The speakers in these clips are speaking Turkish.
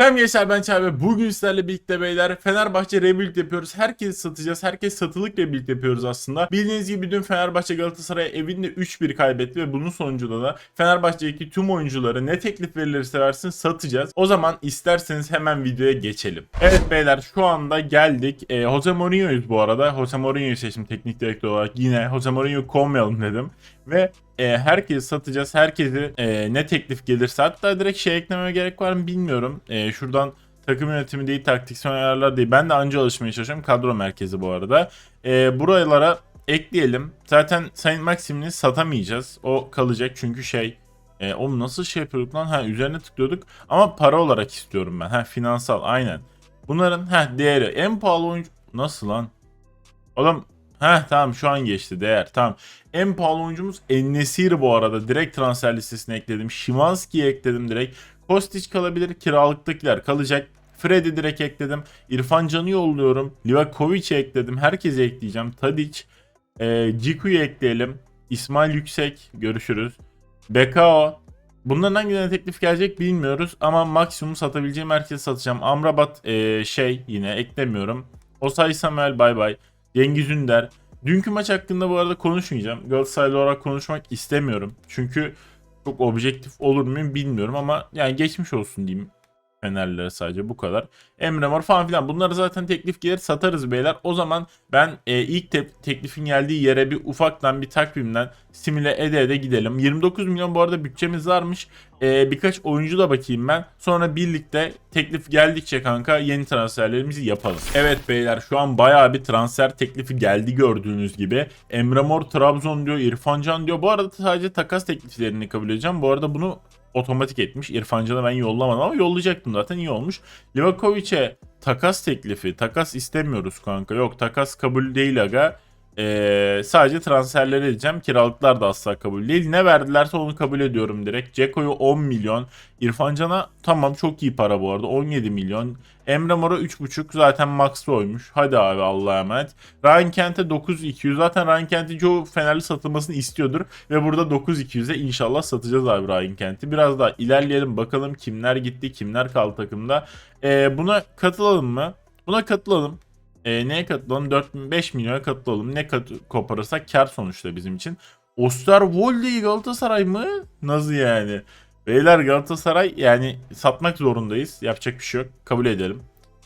Selam gençler ben Çağrı. Bugün sizlerle birlikte beyler Fenerbahçe rebuild yapıyoruz. Herkes satacağız. Herkes satılık rebuild yapıyoruz aslında. Bildiğiniz gibi dün Fenerbahçe Galatasaray evinde 3-1 kaybetti ve bunun sonucunda da Fenerbahçe'deki tüm oyuncuları ne teklif verilirse versin satacağız. O zaman isterseniz hemen videoya geçelim. Evet beyler şu anda geldik. E, Jose Mourinho'yuz bu arada. Jose Mourinho'yu seçtim teknik direktör olarak. Yine Jose Mourinho'yu kovmayalım dedim. Ve e, herkesi satacağız. Herkesi e, ne teklif gelirse hatta direkt şey eklememe gerek var mı bilmiyorum. E, şuradan takım yönetimi değil taktiksel ayarlar değil. Ben de anca alışmaya çalışıyorum. Kadro merkezi bu arada. E, buralara ekleyelim. Zaten Sayın Maxim'ini satamayacağız. O kalacak çünkü şey e, oğlum nasıl şey yapıyorduk lan? Ha üzerine tıklıyorduk. Ama para olarak istiyorum ben. Ha finansal aynen. Bunların ha değeri en pahalı oyuncu nasıl lan? Oğlum Heh tamam şu an geçti değer tamam. En pahalı oyuncumuz Ennesir bu arada. Direkt transfer listesine ekledim. Şimanski'yi ekledim direkt. Kostic kalabilir. Kiralıktakiler kalacak. Fred'i direkt ekledim. İrfan Can'ı yolluyorum. Livakovic'i ekledim. Herkesi ekleyeceğim. Tadic. E, Ciku'yu ekleyelim. İsmail Yüksek. Görüşürüz. Bekao. Bunların hangilerine teklif gelecek bilmiyoruz. Ama maksimum satabileceğim herkesi satacağım. Amrabat e, şey yine eklemiyorum. Osay Samuel bay bay. Cengiz Ünder. Dünkü maç hakkında bu arada konuşmayacağım. Galatasaraylı olarak konuşmak istemiyorum. Çünkü çok objektif olur muyum bilmiyorum ama yani geçmiş olsun diyeyim. Fenerlilere sadece bu kadar. Emre Mor falan filan. Bunları zaten teklif gelir satarız beyler. O zaman ben e, ilk te- teklifin geldiği yere bir ufaktan bir takvimden simüle ede ede gidelim. 29 milyon bu arada bütçemiz varmış. E, birkaç oyuncu da bakayım ben. Sonra birlikte teklif geldikçe kanka yeni transferlerimizi yapalım. Evet beyler şu an bayağı bir transfer teklifi geldi gördüğünüz gibi. Emre Mor Trabzon diyor, İrfan Can diyor. Bu arada sadece takas tekliflerini kabul edeceğim. Bu arada bunu otomatik etmiş. İrfan Can'ı ben yollamadım ama yollayacaktım zaten iyi olmuş. Livakovic'e takas teklifi. Takas istemiyoruz kanka. Yok takas kabul değil aga. Ee, sadece transferleri edeceğim. Kiralıklar da asla kabul değil. Ne verdilerse onu kabul ediyorum direkt. Ceko'yu 10 milyon. İrfan Can'a tamam çok iyi para bu arada. 17 milyon. Emre Mor'a 3.5 zaten max oymuş. Hadi abi Allah'a emanet. Ryan Kent'e 9200. Zaten Ryan Kent'in çoğu Fenerli satılmasını istiyordur. Ve burada 9200'e inşallah satacağız abi Ryan Kent'i. Biraz daha ilerleyelim bakalım kimler gitti kimler kaldı takımda. Ee, buna katılalım mı? Buna katılalım. E, neye katılalım? 4 5 milyona katılalım. Ne kat koparırsak kar sonuçta bizim için. Osterwolde'yi Galatasaray mı? Nasıl yani? Beyler Galatasaray yani satmak zorundayız. Yapacak bir şey yok. Kabul edelim.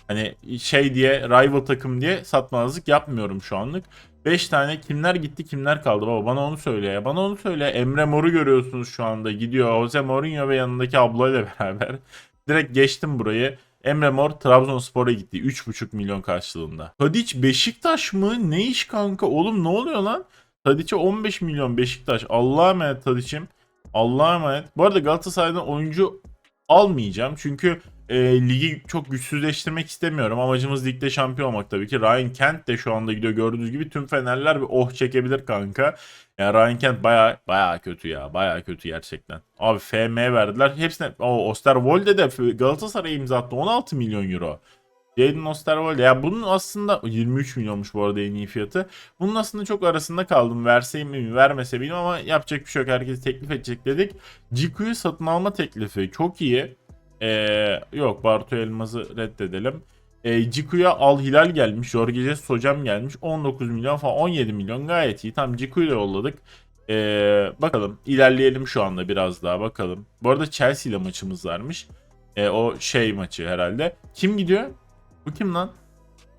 Hani şey diye rival takım diye satmazlık yapmıyorum şu anlık. 5 tane kimler gitti kimler kaldı baba bana onu söyle ya. Bana onu söyle. Emre Mor'u görüyorsunuz şu anda gidiyor. Jose Mourinho ve yanındaki ablayla beraber. Direkt geçtim burayı. Emre Mor Trabzonspor'a gitti 3,5 milyon karşılığında. Tadic Beşiktaş mı? Ne iş kanka? Oğlum ne oluyor lan? Tadic'e 15 milyon Beşiktaş. Allah'a emanet Tadic'im. Allah'a emanet. Bu arada Galatasaray'dan oyuncu almayacağım. Çünkü e, ligi çok güçsüzleştirmek istemiyorum. Amacımız ligde şampiyon olmak tabii ki. Ryan Kent de şu anda gidiyor. Gördüğünüz gibi tüm Fenerler bir oh çekebilir kanka. Yani Ryan Kent baya baya kötü ya. Baya kötü gerçekten. Abi FM verdiler. Hepsine o Osterwolde de Galatasaray'a imza attı. 16 milyon euro. Jadon Osterwolde. Ya bunun aslında 23 milyonmuş bu arada en iyi fiyatı. Bunun aslında çok arasında kaldım. Verseyim mi vermese bilmiyorum ama yapacak bir şey yok. Herkes teklif edecek dedik. Ciku'yu satın alma teklifi çok iyi. Ee, yok Bartu Elmaz'ı reddedelim. E, Ciku'ya Al Hilal gelmiş. Jorge Jesus hocam gelmiş. 19 milyon falan 17 milyon gayet iyi. Tam Ciku'yu da yolladık. E, bakalım ilerleyelim şu anda biraz daha bakalım. Bu arada Chelsea ile maçımız varmış. E, o şey maçı herhalde. Kim gidiyor? Bu kim lan?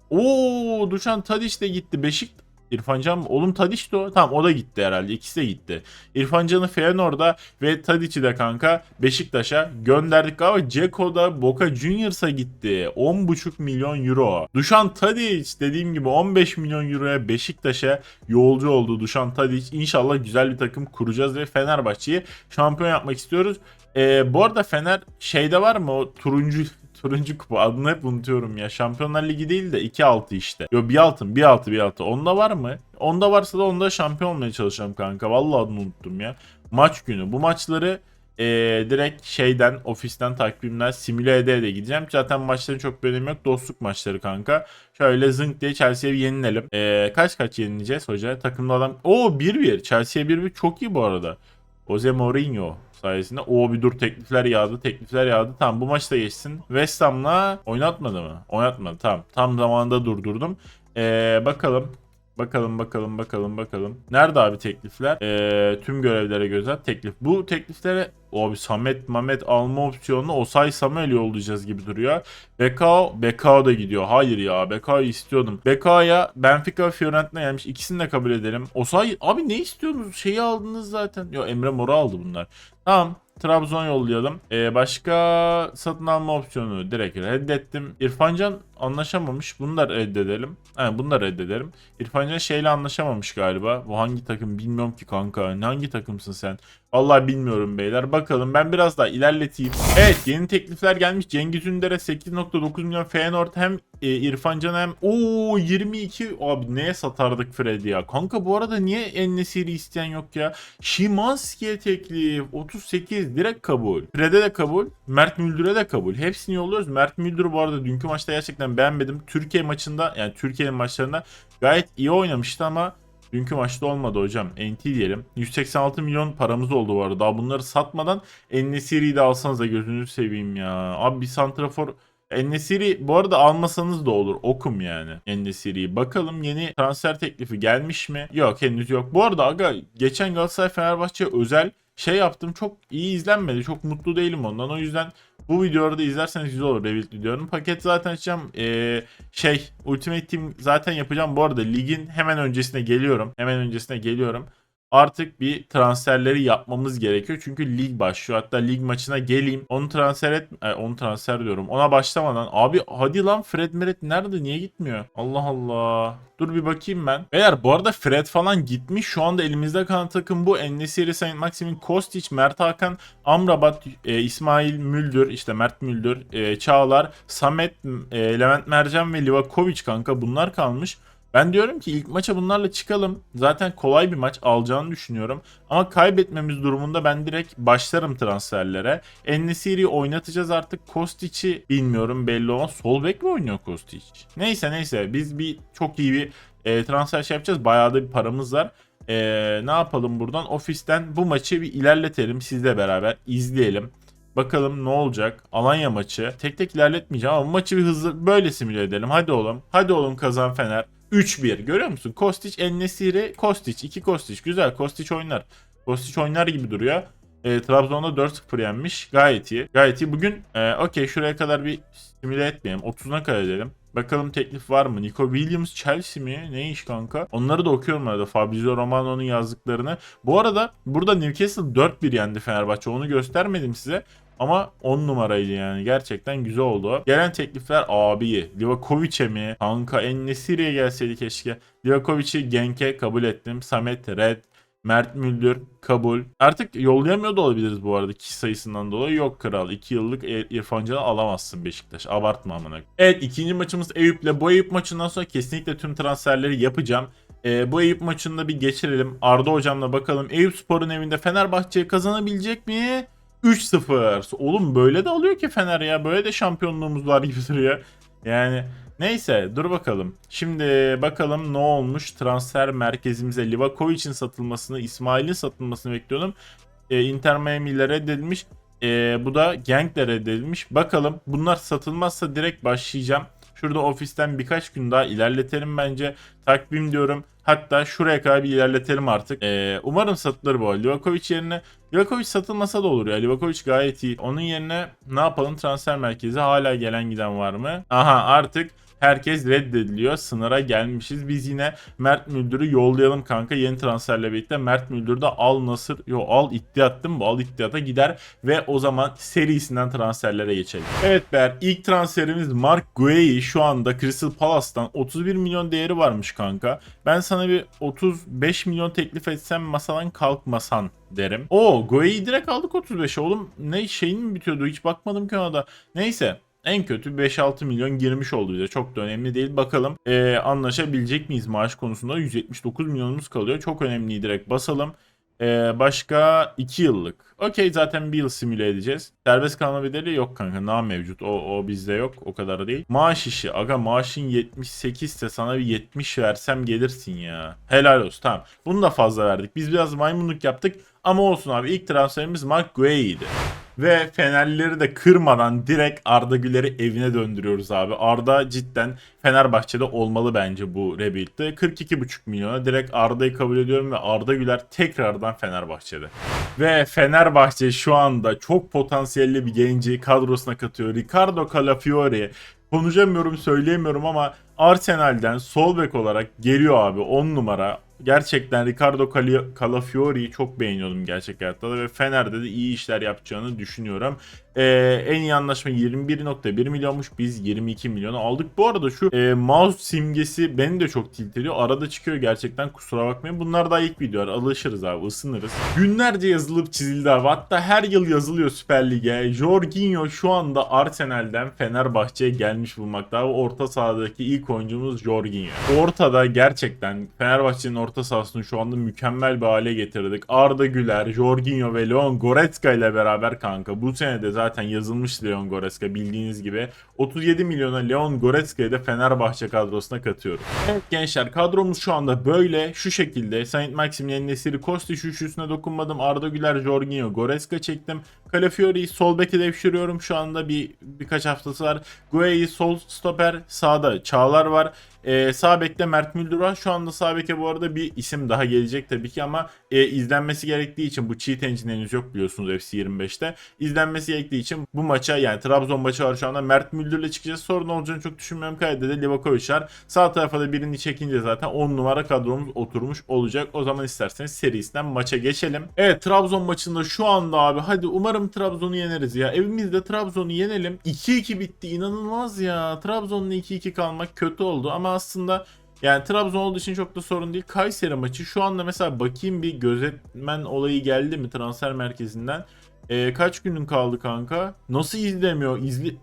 Oo Dušan Tadić de gitti. Beşik İrfan Can oğlum Tadiç de o. Tamam o da gitti herhalde. İkisi de gitti. İrfan Can'ı Feyenoord'a ve Tadiç'i de kanka Beşiktaş'a gönderdik galiba. Ceko da Boca Juniors'a gitti. 10,5 milyon euro. Dušan Tadić dediğim gibi 15 milyon euroya Beşiktaş'a yolcu oldu Dušan Tadić. İnşallah güzel bir takım kuracağız ve Fenerbahçe'yi şampiyon yapmak istiyoruz. Ee, bu arada Fener şeyde var mı o turuncu turuncu kupa adını hep unutuyorum ya. Şampiyonlar Ligi değil de 2-6 işte. Yo bir altın bir altı bir altı. Onda var mı? Onda varsa da onda şampiyon olmaya çalışacağım kanka. Vallahi adını unuttum ya. Maç günü. Bu maçları ee, direkt şeyden ofisten takvimden simüle ede de gideceğim. Zaten maçların çok bir önemi yok. Dostluk maçları kanka. Şöyle zınk diye Chelsea'ye bir yenilelim. Ee, kaç kaç yenileceğiz hoca? Takımda adam... Oo 1-1. Chelsea'ye 1-1 çok iyi bu arada. Jose Mourinho sayesinde. O bir dur teklifler yağdı teklifler yağdı. Tamam bu maçta geçsin. West Ham'la oynatmadı mı? Oynatmadı tamam. Tam zamanında durdurdum. Ee, bakalım. Bakalım bakalım bakalım bakalım. Nerede abi teklifler? Ee, tüm görevlere gözet teklif. Bu tekliflere abi Samet Mamet alma opsiyonunu Osay Samuel yollayacağız gibi duruyor. Bekao, Bekao da gidiyor. Hayır ya Bekao'yu istiyordum. Bekao'ya Benfica ve Fiorentina gelmiş. İkisini de kabul edelim. Osay abi ne istiyorsunuz? Şeyi aldınız zaten. Yo Emre Mor'u aldı bunlar. Tamam. Trabzon yollayalım. Ee, başka satın alma opsiyonu direkt reddettim. İrfancan anlaşamamış. Bunu da reddedelim. Yani bunu da reddedelim. İrfancan şeyle anlaşamamış galiba. Bu hangi takım bilmiyorum ki kanka. Hangi takımsın sen? Vallahi bilmiyorum beyler. Bakalım ben biraz daha ilerleteyim. Evet yeni teklifler gelmiş. Cengiz Ünder'e 8.9 milyon Feyenoord hem e, İrfan Can hem o 22 abi neye satardık Fred'i ya. Kanka bu arada niye Ennesiri isteyen yok ya? Şimanski'ye teklif 38 direkt kabul. Fred'e de kabul. Mert Müldür'e de kabul. Hepsini yolluyoruz. Mert Müldür bu arada dünkü maçta gerçekten beğenmedim. Türkiye maçında yani Türkiye'nin maçlarında gayet iyi oynamıştı ama Dünkü maçta olmadı hocam. NT diyelim. 186 milyon paramız oldu bu arada. Daha bunları satmadan Ennesiri'yi de alsanız da gözünüzü seveyim ya. Abi bir santrafor Ennesiri bu arada almasanız da olur. Okum yani Ennesiri'yi. Bakalım yeni transfer teklifi gelmiş mi? Yok henüz yok. Bu arada aga geçen Galatasaray Fenerbahçe özel şey yaptım. Çok iyi izlenmedi. Çok mutlu değilim ondan. O yüzden bu videoları da izlerseniz güzel olur Rebuild videonun. Paket zaten açacağım. Ee, şey Ultimate Team zaten yapacağım. Bu arada ligin hemen öncesine geliyorum. Hemen öncesine geliyorum. Artık bir transferleri yapmamız gerekiyor. Çünkü lig başlıyor. Hatta lig maçına geleyim. Onu transfer et... e, onu transfer diyorum. Ona başlamadan. Abi hadi lan Fred Meret nerede? Niye gitmiyor? Allah Allah. Dur bir bakayım ben. Beyler bu arada Fred falan gitmiş. Şu anda elimizde kalan takım bu. Ennesiri, Saint Maximin, Kostić, Mert Hakan, Amrabat, e, İsmail Müldür, işte Mert Müldür, e, Çağlar, Samet, e, Levent Mercan ve Livakovic kanka bunlar kalmış. Ben diyorum ki ilk maça bunlarla çıkalım. Zaten kolay bir maç alacağını düşünüyorum. Ama kaybetmemiz durumunda ben direkt başlarım transferlere. Ennesiri'yi oynatacağız artık. Kostic'i bilmiyorum belli olmaz. Sol bek mi oynuyor Kostic? Neyse neyse biz bir çok iyi bir e, transfer şey yapacağız. Bayağı da bir paramız var. E, ne yapalım buradan? Ofisten bu maçı bir ilerletelim sizle beraber izleyelim. Bakalım ne olacak? Alanya maçı. Tek tek ilerletmeyeceğim ama maçı bir hızlı böyle simüle edelim. Hadi oğlum. Hadi oğlum kazan Fener. 3-1 görüyor musun? Kostić, Ennesiri, Kostić. 2 Kostić. Güzel. Kostić oynar. Kostić oynar gibi duruyor. E, Trabzon'da 4-0 yenmiş. Gayet iyi. Gayet iyi. Bugün e, okey şuraya kadar bir simüle etmeyelim. 30'una kadar edelim. Bakalım teklif var mı? Nico Williams Chelsea mi? Ne iş kanka? Onları da okuyorum arada. Fabrizio Romano'nun yazdıklarını. Bu arada burada Newcastle 4-1 yendi Fenerbahçe. Onu göstermedim size. Ama 10 numaraydı yani. Gerçekten güzel oldu. Gelen teklifler abi. Livakovic'e mi? Kanka Ennesiri'ye gelseydi keşke. Livakovic'i Genk'e kabul ettim. Samet Red. Mert Müldür kabul. Artık yollayamıyor da olabiliriz bu arada kişi sayısından dolayı. Yok kral 2 yıllık E- İrfan Can'ı alamazsın Beşiktaş. Abartma amına. Evet ikinci maçımız Eyüp'le. Bu Eyüp maçından sonra kesinlikle tüm transferleri yapacağım. Ee, bu Eyüp maçında bir geçirelim. Arda hocamla bakalım. Eyüp Spor'un evinde Fenerbahçe kazanabilecek mi? 3-0. Oğlum böyle de alıyor ki Fener ya. Böyle de şampiyonluğumuz var gibi duruyor. Yani neyse dur bakalım. Şimdi bakalım ne olmuş transfer merkezimize. Livakovic'in satılmasını, İsmail'in satılmasını bekliyordum. Ee, Inter Miami ile reddedilmiş. Ee, bu da Genk ile reddedilmiş. Bakalım bunlar satılmazsa direkt başlayacağım. Şurada ofisten birkaç gün daha ilerletelim bence. Takvim diyorum. Hatta şuraya kadar bir ilerletelim artık. Ee, umarım satılır bu. Livakovic yerine Livakovic satılmasa da olur ya. Livakovic gayet iyi. Onun yerine ne yapalım? Transfer merkezi hala gelen giden var mı? Aha artık herkes reddediliyor. Sınıra gelmişiz. Biz yine Mert Müldür'ü yollayalım kanka. Yeni transferle birlikte Mert Müldür de Al Nasır, yo Al İttihad değil mi? Bu Al İttihad'a gider ve o zaman serisinden transferlere geçelim. Evet Ber ilk transferimiz Mark Guehi şu anda Crystal Palace'tan 31 milyon değeri varmış kanka. Ben sana bir 35 milyon teklif etsem masadan kalkmasan derim. O Guehi direkt aldık 35'e oğlum. Ne şeyin mi bitiyordu hiç bakmadım ki ona da. Neyse en kötü 5-6 milyon girmiş oldu bize. Çok da önemli değil. Bakalım ee, anlaşabilecek miyiz maaş konusunda? 179 milyonumuz kalıyor. Çok önemli direkt basalım. Ee, başka 2 yıllık. Okey zaten bir yıl simüle edeceğiz. Serbest kalma bedeli yok kanka. Na mevcut. O, o bizde yok. O kadar değil. Maaş işi. Aga maaşın 78 ise sana bir 70 versem gelirsin ya. Helal olsun. Tamam. Bunu da fazla verdik. Biz biraz maymunluk yaptık. Ama olsun abi ilk transferimiz Mark Guehi'ydi. Ve Fenerlileri de kırmadan direkt Arda Güler'i evine döndürüyoruz abi. Arda cidden Fenerbahçe'de olmalı bence bu rebuild'de. 42,5 milyona direkt Arda'yı kabul ediyorum ve Arda Güler tekrardan Fenerbahçe'de. Ve Fenerbahçe şu anda çok potansiyelli bir genci kadrosuna katıyor. Ricardo Calafiori konuşamıyorum söyleyemiyorum ama Arsenal'den sol bek olarak geliyor abi 10 numara. Gerçekten Ricardo Calafiori'yi çok beğeniyordum gerçek hayatta da ve Fener'de de iyi işler yapacağını düşünüyorum. Ee, en iyi anlaşma 21.1 milyonmuş. Biz 22 milyonu aldık. Bu arada şu e, mouse simgesi beni de çok tilt ediyor. Arada çıkıyor gerçekten kusura bakmayın. Bunlar daha ilk videolar. Alışırız abi ısınırız. Günlerce yazılıp çizildi abi. Hatta her yıl yazılıyor Süper Lig'e. Jorginho şu anda Arsenal'den Fenerbahçe'ye gelmiş bulmakta. Abi orta sahadaki ilk oyuncumuz Jorginho. Ortada gerçekten Fenerbahçe'nin orta sahasını şu anda mükemmel bir hale getirdik. Arda Güler, Jorginho ve Leon Goretzka ile beraber kanka. Bu sene de zaten yazılmış Leon Goretzka bildiğiniz gibi. 37 milyona Leon Goretzka'yı da Fenerbahçe kadrosuna katıyorum. Evet gençler kadromuz şu anda böyle şu şekilde. Saint Maximin, Nesiri, Kostić üçlüsüne dokunmadım. Arda Güler, Jorginho, Goretzka çektim. Calafiori'yi sol beke devşiriyorum şu anda bir birkaç haftası var. Guehi sol stoper sağda Çağlar var. Ee, sağ bekte Mert Müldür var. Şu anda sağ beke bu arada bir isim daha gelecek tabii ki ama e, izlenmesi gerektiği için bu cheat engine henüz yok biliyorsunuz FC25'te. İzlenmesi gerektiği için bu maça yani Trabzon maçı var şu anda. Mert Müldür'le çıkacağız. Sorun olacağını çok düşünmüyorum. Kaydede Livakovic var. Sağ tarafa da birini çekince zaten 10 numara kadromuz oturmuş olacak. O zaman isterseniz serisinden maça geçelim. Evet Trabzon maçında şu anda abi hadi umarım Trabzon'u yeneriz ya. Evimizde Trabzon'u yenelim. 2-2 bitti. İnanılmaz ya. Trabzon'la 2-2 kalmak kötü oldu ama aslında yani Trabzon olduğu için çok da sorun değil. Kayseri maçı şu anda mesela bakayım bir gözetmen olayı geldi mi transfer merkezinden. Ee, kaç günün kaldı kanka? Nasıl izlemiyor? İzli...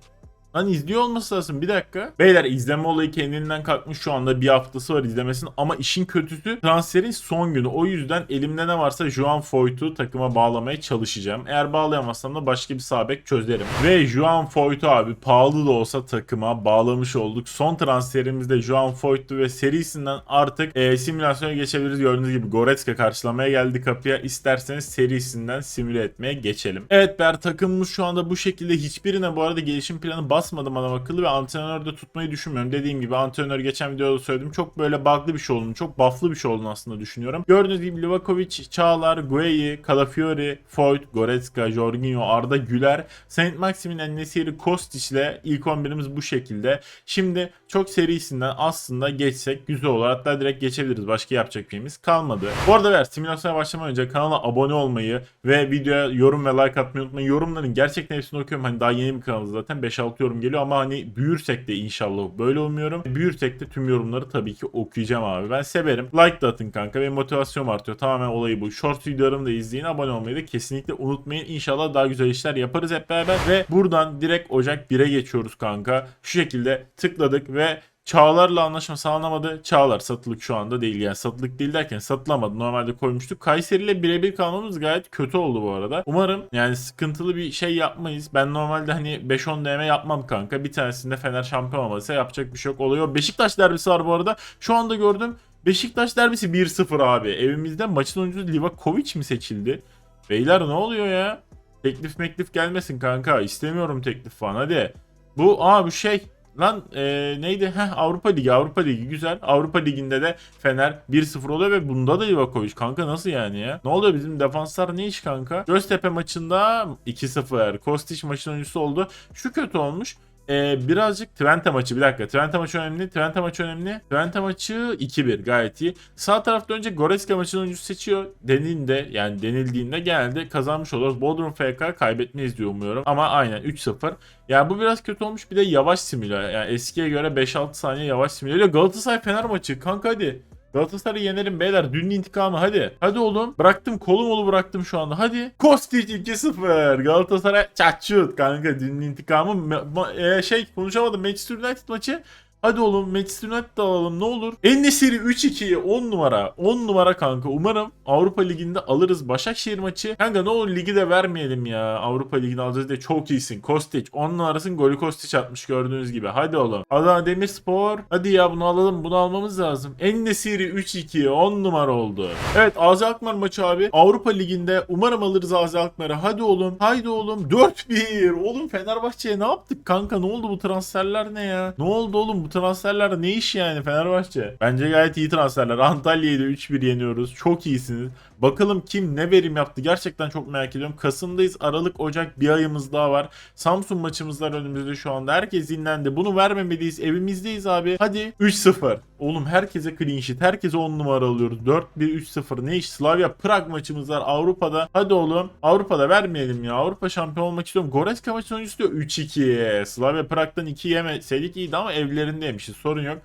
Lan izliyor olması lazım bir dakika. Beyler izleme olayı kendinden kalkmış şu anda bir haftası var izlemesin ama işin kötüsü transferin son günü. O yüzden elimde ne varsa Juan Foyt'u takıma bağlamaya çalışacağım. Eğer bağlayamazsam da başka bir sağ bek çözerim. Ve Juan Foyt'u abi pahalı da olsa takıma bağlamış olduk. Son transferimizde Juan Foyt'u ve serisinden artık e, simülasyona geçebiliriz. Gördüğünüz gibi Goretzka karşılamaya geldi kapıya. İsterseniz serisinden simüle etmeye geçelim. Evet Ber takımımız şu anda bu şekilde hiçbirine bu arada gelişim planı basmadım adam akıllı ve antrenör de tutmayı düşünmüyorum. Dediğim gibi antrenör geçen videoda söyledim. Çok böyle bug'lı bir şey olduğunu, çok buff'lı bir şey olduğunu aslında düşünüyorum. Gördüğünüz gibi Livakovic, Çağlar, Guehi, Calafiori, Foyt, Goretzka, Jorginho, Arda Güler, Saint Maximin, Enesiri, Kostić ile ilk 11'imiz bu şekilde. Şimdi çok serisinden aslında geçsek güzel olur. Hatta direkt geçebiliriz. Başka yapacak bir şeyimiz kalmadı. Bu arada ver simülasyona başlamadan önce kanala abone olmayı ve videoya yorum ve like atmayı unutmayın. Yorumların gerçekten hepsini okuyorum. Hani daha yeni bir kanalız zaten 5-6 yorum geliyor ama hani büyürsek de inşallah böyle umuyorum. Büyürsek de tüm yorumları tabii ki okuyacağım abi. Ben severim. Like da atın kanka ve motivasyon artıyor. Tamamen olayı bu. Short videolarımı da izleyin. Abone olmayı da kesinlikle unutmayın. İnşallah daha güzel işler yaparız hep beraber. Ve buradan direkt Ocak 1'e geçiyoruz kanka. Şu şekilde tıkladık ve Çağlar'la anlaşma sağlanamadı. Çağlar satılık şu anda değil yani satılık değil derken satılamadı. Normalde koymuştuk. Kayseri ile birebir kalmamız gayet kötü oldu bu arada. Umarım yani sıkıntılı bir şey yapmayız. Ben normalde hani 5-10 DM yapmam kanka. Bir tanesinde Fener şampiyon olmadıysa yapacak bir şey yok oluyor. Beşiktaş derbisi var bu arada. Şu anda gördüm. Beşiktaş derbisi 1-0 abi. Evimizde maçın oyuncusu Livakovic mi seçildi? Beyler ne oluyor ya? Teklif meklif gelmesin kanka. İstemiyorum teklif falan hadi. Bu aa bu şey Lan e, neydi? Heh, Avrupa Ligi. Avrupa Ligi güzel. Avrupa Ligi'nde de Fener 1-0 oluyor ve bunda da Livakovic. Kanka nasıl yani ya? Ne oluyor bizim defanslar ne iş kanka? Göztepe maçında 2-0. Kostić maçın oyuncusu oldu. Şu kötü olmuş. Ee, birazcık Twente maçı bir dakika. Twente maçı önemli. Twente maçı önemli. Twente maçı 2-1 gayet iyi. Sağ tarafta önce Goretzka maçın oyuncusu seçiyor. Denildiğinde yani denildiğinde genelde kazanmış oluruz. Bodrum FK kaybetmeyiz diye umuyorum. Ama aynen 3-0. Yani bu biraz kötü olmuş. Bir de yavaş simüle. Yani eskiye göre 5-6 saniye yavaş simüle. Galatasaray Fener maçı. Kanka hadi. Galatasaray'ı yenelim beyler. Dünün intikamı hadi. Hadi oğlum. Bıraktım kolum olu bıraktım şu anda. Hadi. Kostić 2-0. Galatasaray çatçut kanka. Dünün intikamı. Ma- ma- e, şey konuşamadım. Manchester United maçı. Hadi oğlum Manchester United alalım ne olur. Ennesiri 3-2 10 numara. 10 numara kanka. Umarım Avrupa Ligi'nde alırız. Başakşehir maçı. Kanka ne olur ligi de vermeyelim ya. Avrupa Ligi'ni alacağız diye çok iyisin. Kostic. 10 numarasın golü Kostic atmış gördüğünüz gibi. Hadi oğlum. Adana Demirspor. Hadi ya bunu alalım. Bunu almamız lazım. Ennesiri 3-2 10 numara oldu. Evet Azi Alkmaar maçı abi. Avrupa Ligi'nde umarım alırız Azi Alkmaar'ı. Hadi oğlum. Haydi oğlum. 4-1. Oğlum Fenerbahçe'ye ne yaptık kanka? Ne oldu bu transferler ne ya? Ne oldu oğlum bu transferler ne iş yani Fenerbahçe? Bence gayet iyi transferler. Antalya'yı da 3-1 yeniyoruz. Çok iyisiniz. Bakalım kim ne verim yaptı gerçekten çok merak ediyorum. Kasım'dayız. Aralık, Ocak bir ayımız daha var. Samsun maçımız var önümüzde şu anda. Herkes dinlendi. Bunu vermemeliyiz. Evimizdeyiz abi. Hadi 3-0. Oğlum herkese clean sheet. Herkese 10 numara alıyoruz. 4-1-3-0. Ne iş? Slavia Prag maçımız var Avrupa'da. Hadi oğlum. Avrupa'da vermeyelim ya. Avrupa şampiyon olmak istiyorum. Goreska maçı sonucu diyor 3-2. Slavia Prag'dan 2 yemeseydik iyiydi ama evlerinde yemişiz. Sorun yok.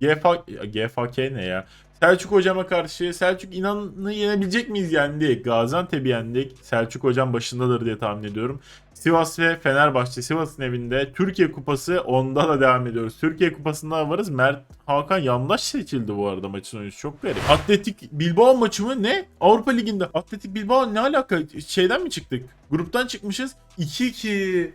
GF, GFK ne ya? Selçuk hocama karşı Selçuk inanı yenebilecek miyiz yendik. Gaziantep'i yendik. Selçuk hocam başındadır diye tahmin ediyorum. Sivas ve Fenerbahçe Sivas'ın evinde Türkiye Kupası onda da devam ediyoruz. Türkiye Kupası'nda varız. Mert Hakan yandaş seçildi bu arada maçın oyuncusu. Çok garip. Atletik Bilbao maçı mı? Ne? Avrupa Ligi'nde. Atletik Bilbao ne alaka? Şeyden mi çıktık? Gruptan çıkmışız. 2-2.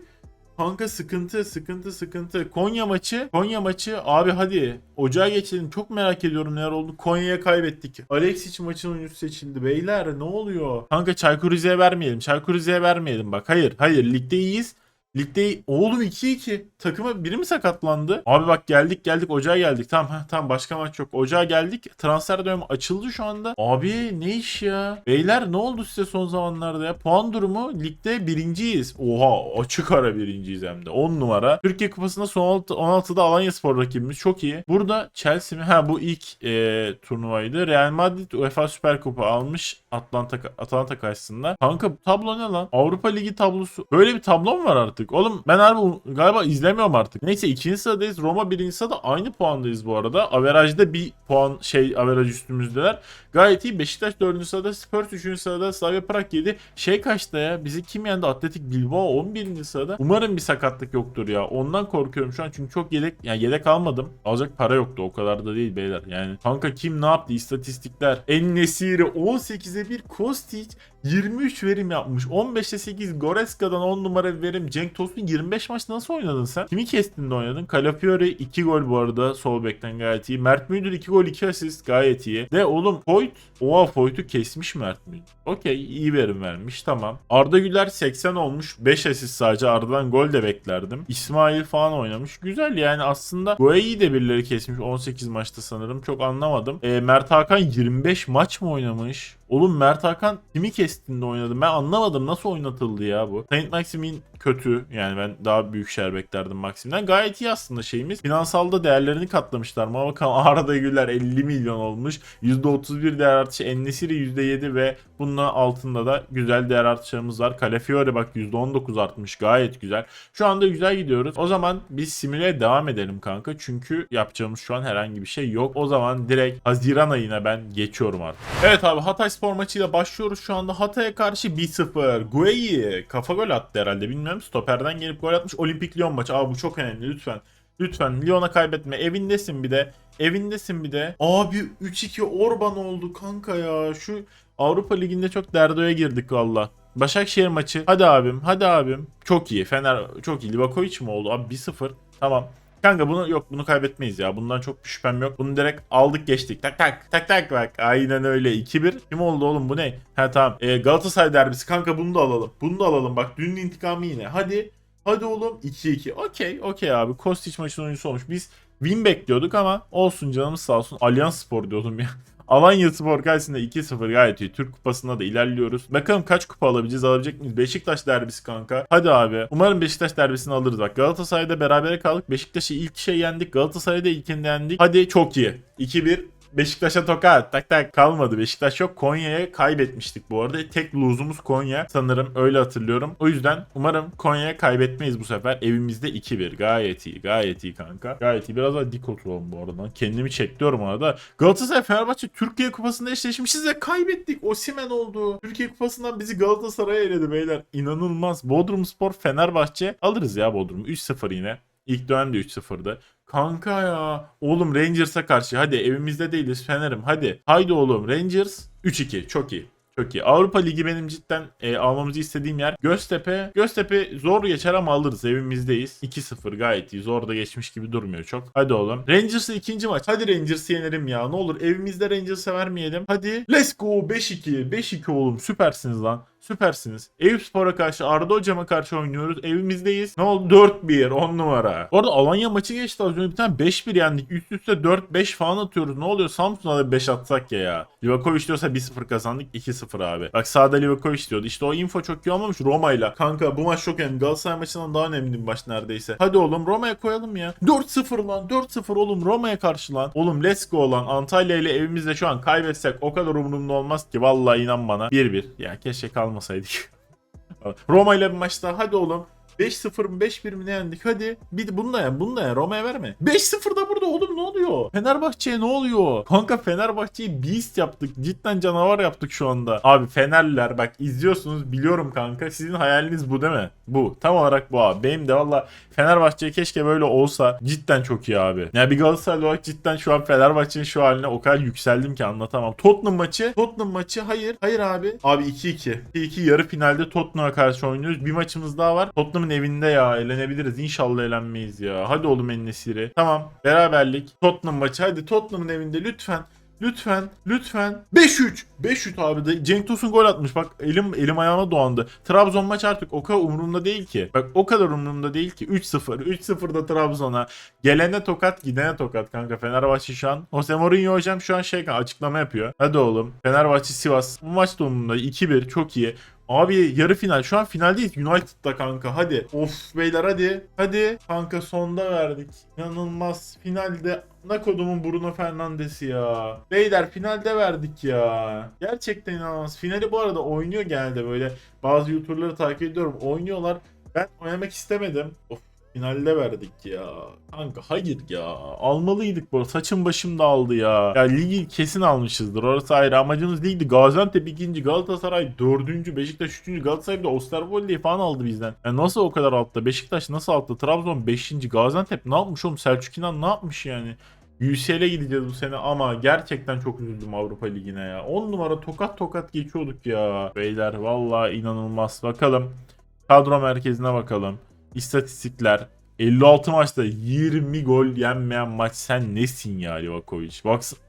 Kanka sıkıntı sıkıntı sıkıntı. Konya maçı. Konya maçı. Abi hadi. Ocağa geçelim. Çok merak ediyorum neler oldu. Konya'ya kaybettik. Alexic maçın oyuncusu seçildi. Beyler ne oluyor? Kanka Çaykur Rize'ye vermeyelim. Çaykur Rize'ye vermeyelim bak. Hayır hayır ligde iyiyiz. Ligde oğlum 2-2. Takıma biri mi sakatlandı? Abi bak geldik geldik ocağa geldik. Tamam heh, tamam başka maç yok. Ocağa geldik. Transfer dönemi açıldı şu anda. Abi ne iş ya? Beyler ne oldu size son zamanlarda ya? Puan durumu ligde birinciyiz. Oha açık ara birinciyiz hem de. 10 numara. Türkiye Kupası'nda son 16, 16'da Alanya Spor rakibimiz çok iyi. Burada Chelsea mi? Ha bu ilk e, turnuvaydı. Real Madrid UEFA Süper Kupa almış Atlanta Atlanta karşısında. Kanka bu tablo ne lan? Avrupa Ligi tablosu. Böyle bir tablo mu var artık? Oğlum ben harbi galiba izlemiyorum artık. Neyse ikinci sıradayız. Roma birinci sırada aynı puandayız bu arada. Averajda bir puan şey averaj üstümüzdeler. Gayet iyi. Beşiktaş dördüncü sırada. Spurs üçüncü sırada. Slavia Prag 7. Şey kaçta ya? Bizi kim yendi? Atletik Bilbao 11. sırada. Umarım bir sakatlık yoktur ya. Ondan korkuyorum şu an çünkü çok yedek yani yedek almadım. Alacak para yoktu. O kadar da değil beyler. Yani kanka kim ne yaptı? İstatistikler. En Nesiri 18'e 1 Kostic 23 verim yapmış. 15'te 8 Goreska'dan 10 numara bir verim. Cenk Tosun 25 maç nasıl oynadın sen? Kimi kestin de oynadın? Calafiori 2 gol bu arada sol bekten gayet iyi. Mert Müldür 2 gol 2 asist gayet iyi. De oğlum Foyt Oha Foyt'u kesmiş Mert Müldür. Okey iyi verim vermiş tamam. Arda Güler 80 olmuş. 5 asist sadece Arda'dan gol de beklerdim. İsmail falan oynamış. Güzel yani aslında Guai'yi de birileri kesmiş 18 maçta sanırım. Çok anlamadım. E, Mert Hakan 25 maç mı oynamış? Oğlum Mert Hakan kimi kestiğinde oynadı? Ben anlamadım nasıl oynatıldı ya bu. Saint Maximin kötü. Yani ben daha büyük şer beklerdim Maxim'den. Gayet iyi aslında şeyimiz. Finansalda değerlerini katlamışlar. Ama bakalım Arada Güler 50 milyon olmuş. %31 değer artışı. Ennesiri %7 ve bunun altında da güzel değer artışlarımız var. Calafiore bak %19 artmış. Gayet güzel. Şu anda güzel gidiyoruz. O zaman biz simüle devam edelim kanka. Çünkü yapacağımız şu an herhangi bir şey yok. O zaman direkt Haziran ayına ben geçiyorum artık. Evet abi Hatay Spor maçıyla başlıyoruz şu anda. Hatay'a karşı 1-0. Gueyi kafa gol attı herhalde bilmiyorum. Stoperden gelip gol atmış. Olimpik Lyon maçı. Abi bu çok önemli lütfen. Lütfen Lyon'a kaybetme. Evindesin bir de. Evindesin bir de. Abi 3-2 Orban oldu kanka ya. Şu Avrupa Ligi'nde çok derdoya girdik valla. Başakşehir maçı. Hadi abim, hadi abim. Çok iyi. Fener çok iyi. Livakovic mi oldu? Abi 1-0. Tamam. Kanka bunu yok bunu kaybetmeyiz ya. Bundan çok bir şüphem yok. Bunu direkt aldık geçtik. Tak tak tak tak bak. Aynen öyle. 2-1. Kim oldu oğlum bu ne? Ha tamam. Ee, Galatasaray derbisi. Kanka bunu da alalım. Bunu da alalım. Bak dünün intikamı yine. Hadi. Hadi oğlum 2-2. Okey okey abi. Kostić maçın oyuncusu olmuş. Biz win bekliyorduk ama olsun canımız sağ olsun. Allianz Spor diyordum ya. Alanya Spor karşısında 2-0 gayet iyi. Türk Kupası'nda da ilerliyoruz. Bakalım kaç kupa alabileceğiz? Alabilecek miyiz? Beşiktaş derbisi kanka. Hadi abi. Umarım Beşiktaş derbisini alırız. Bak Galatasaray'da berabere kaldık. Beşiktaş'ı ilk şey yendik. Galatasaray'da ilkinde yendik. Hadi çok iyi. 2-1 Beşiktaş'a tokat. Tak tak kalmadı. Beşiktaş yok. Konya'ya kaybetmiştik bu arada. Tek lose'umuz Konya. Sanırım öyle hatırlıyorum. O yüzden umarım Konya'ya kaybetmeyiz bu sefer. Evimizde 2-1. Gayet iyi. Gayet iyi kanka. Gayet iyi. Biraz daha dik oturalım bu arada. Kendimi çekliyorum arada. Galatasaray Fenerbahçe Türkiye Kupası'nda eşleşmişiz ve kaybettik. Osimen oldu. Türkiye Kupası'ndan bizi Galatasaray'a eledi beyler. İnanılmaz. Bodrum Spor Fenerbahçe alırız ya Bodrum'u. 3-0 yine. İlk dönem de 3-0'dı. Kanka ya. Oğlum Rangers'a karşı hadi evimizde değiliz Fener'im hadi. Haydi oğlum Rangers 3-2 çok iyi. Çok iyi. Avrupa Ligi benim cidden e, almamızı istediğim yer. Göztepe. Göztepe zor geçer ama alırız. Evimizdeyiz. 2-0 gayet iyi. Zor da geçmiş gibi durmuyor çok. Hadi oğlum. Rangers'ı ikinci maç. Hadi Rangers'ı yenerim ya. Ne olur evimizde Rangers'ı vermeyelim. Hadi. Let's go. 5-2. 5-2 oğlum. Süpersiniz lan. Süpersiniz. Eyüp Spor'a karşı Arda Hocam'a karşı oynuyoruz. Evimizdeyiz. Ne oldu? 4-1. 10 numara. Bu arada Alanya maçı geçti az önce. Bir tane 5-1 yendik. Üst üste 4-5 falan atıyoruz. Ne oluyor? Samsun'a da 5 atsak ya ya. Livakovic diyorsa 1-0 kazandık. 2-0 abi. Bak sağda Livakovic diyordu. İşte o info çok iyi olmamış Roma'yla. Kanka bu maç çok önemli. Galatasaray maçından daha önemli bir maç neredeyse. Hadi oğlum Roma'ya koyalım ya. 4-0 lan. 4-0 oğlum Roma'ya karşı lan. Oğlum let's go lan. Antalya ile evimizde şu an kaybetsek o kadar umurumda olmaz ki. Vallahi inan bana. 1-1. Ya keşke kalmasaydık. Roma ile bir maçta hadi oğlum. 5-0 mı 5-1 mi ne yendik hadi. Bir bunu da yen bunu da Roma'ya verme. 5-0 da burada oğlum ne oluyor? Fenerbahçe'ye ne oluyor? Kanka Fenerbahçe'yi beast yaptık. Cidden canavar yaptık şu anda. Abi Fenerliler bak izliyorsunuz biliyorum kanka. Sizin hayaliniz bu değil mi? Bu. Tam olarak bu abi. Benim de valla Fenerbahçe keşke böyle olsa. Cidden çok iyi abi. Ya bir Galatasaraylı olarak cidden şu an Fenerbahçe'nin şu haline o kadar yükseldim ki anlatamam. Tottenham maçı. Tottenham maçı hayır. Hayır abi. Abi 2-2. 2-2 yarı finalde Tottenham'a karşı oynuyoruz. Bir maçımız daha var. Tottenham'ın evinde ya. Eğlenebiliriz. İnşallah eğlenmeyiz ya. Hadi oğlum Ennesiri. Tamam. Beraberlik. Tottenham maçı. Hadi Tottenham'ın evinde lütfen. Lütfen, lütfen. 5-3. 5-3 abi de Cenk Tosun gol atmış. Bak elim elim ayağıma dolandı. Trabzon maç artık o kadar umurumda değil ki. Bak o kadar umurumda değil ki. 3-0. 3-0'da Trabzon'a. Gelene tokat, gidene tokat kanka. Fenerbahçe şu an. Jose Mourinho hocam şu an şey açıklama yapıyor. Hadi oğlum. Fenerbahçe Sivas. Bu maç da umurumda. 2-1 çok iyi. Abi yarı final. Şu an finaldeyiz. United'da kanka. Hadi. Of beyler hadi. Hadi. Kanka sonda verdik. İnanılmaz. Finalde ne kodumun Bruno Fernandes'i ya. Beyler finalde verdik ya. Gerçekten inanılmaz. Finali bu arada oynuyor genelde böyle. Bazı YouTuber'ları takip ediyorum. Oynuyorlar. Ben oynamak istemedim. Of finalde verdik ya. Kanka hayır ya. Almalıydık bu. Saçım başım dağıldı ya. Ya ligi kesin almışızdır. Orası ayrı. Amacımız değildi. Gaziantep ikinci, Galatasaray dördüncü, Beşiktaş üçüncü, Galatasaray da Osterwolde'yi falan aldı bizden. Yani nasıl o kadar altta? Beşiktaş nasıl altta? Trabzon beşinci, Gaziantep ne yapmış oğlum? Selçuk İnan ne yapmış yani? UCL'e gideceğiz bu sene ama gerçekten çok üzüldüm Avrupa Ligi'ne ya. 10 numara tokat tokat geçiyorduk ya. Beyler vallahi inanılmaz. Bakalım. Kadro merkezine bakalım. İstatistikler. 56 maçta 20 gol yenmeyen maç sen nesin ya Livakovic? Baksın.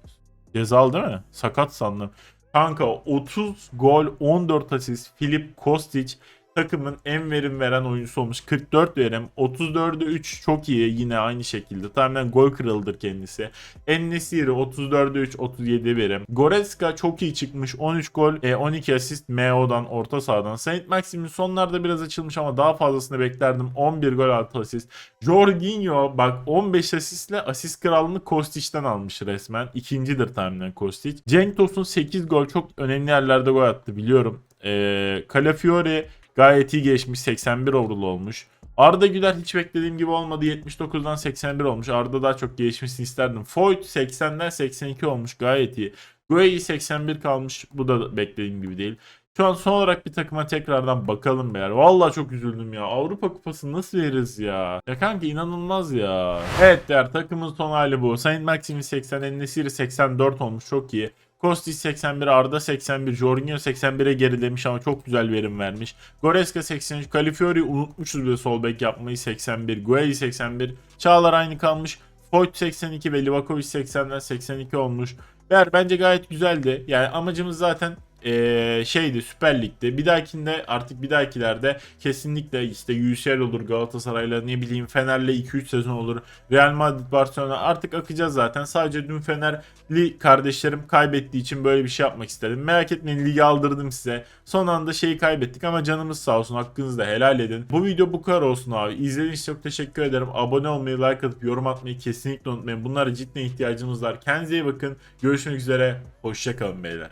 Cezalı değil mi? Sakat sandım. Kanka 30 gol 14 asist Filip Kostic takımın en verim veren oyuncusu olmuş. 44 verim. 34'e 3 çok iyi yine aynı şekilde. Tamamen gol kralıdır kendisi. Ennesiri 34'e 3 37 verim. Goretzka çok iyi çıkmış. 13 gol e, 12 asist MO'dan orta sahadan. Saint Maximin sonlarda biraz açılmış ama daha fazlasını beklerdim. 11 gol 6 asist. Jorginho bak 15 asistle asist krallığını Kostic'ten almış resmen. İkincidir tahminen Kostic. Cenk Tosun 8 gol çok önemli yerlerde gol attı biliyorum. E, Calafiori gayet iyi geçmiş. 81 overall olmuş. Arda Güler hiç beklediğim gibi olmadı. 79'dan 81 olmuş. Arda daha çok gelişmesini isterdim. Foyt 80'den 82 olmuş. Gayet iyi. Gueye 81 kalmış. Bu da beklediğim gibi değil. Şu an son olarak bir takıma tekrardan bakalım beyler. Vallahi çok üzüldüm ya. Avrupa Kupası nasıl veririz ya? Ya kanka inanılmaz ya. Evet der takımın son hali bu. Saint Maximin 80, Ennesiri 84 olmuş. Çok iyi. Kostic 81, Arda 81, Jorginho 81'e gerilemiş ama çok güzel verim vermiş. Goretzka 83, Calafiori unutmuşuz bir sol bek yapmayı 81, Gueye 81, Çağlar aynı kalmış. Foyt 82 ve Livakovic 80'den 82 olmuş. Ver bence gayet güzeldi. Yani amacımız zaten eee, şeydi Süper Lig'de. Bir dahakinde artık bir dahakilerde kesinlikle işte UCL olur Galatasaray'la ne bileyim Fener'le 2-3 sezon olur. Real Madrid Barcelona artık akacağız zaten. Sadece dün Fenerli kardeşlerim kaybettiği için böyle bir şey yapmak istedim. Merak etmeyin ligi aldırdım size. Son anda şeyi kaybettik ama canımız sağ olsun hakkınızı da helal edin. Bu video bu kadar olsun abi. İzlediğiniz için çok teşekkür ederim. Abone olmayı, like atıp yorum atmayı kesinlikle unutmayın. Bunlara cidden ihtiyacımız var. Kendinize iyi bakın. Görüşmek üzere. Hoşçakalın beyler.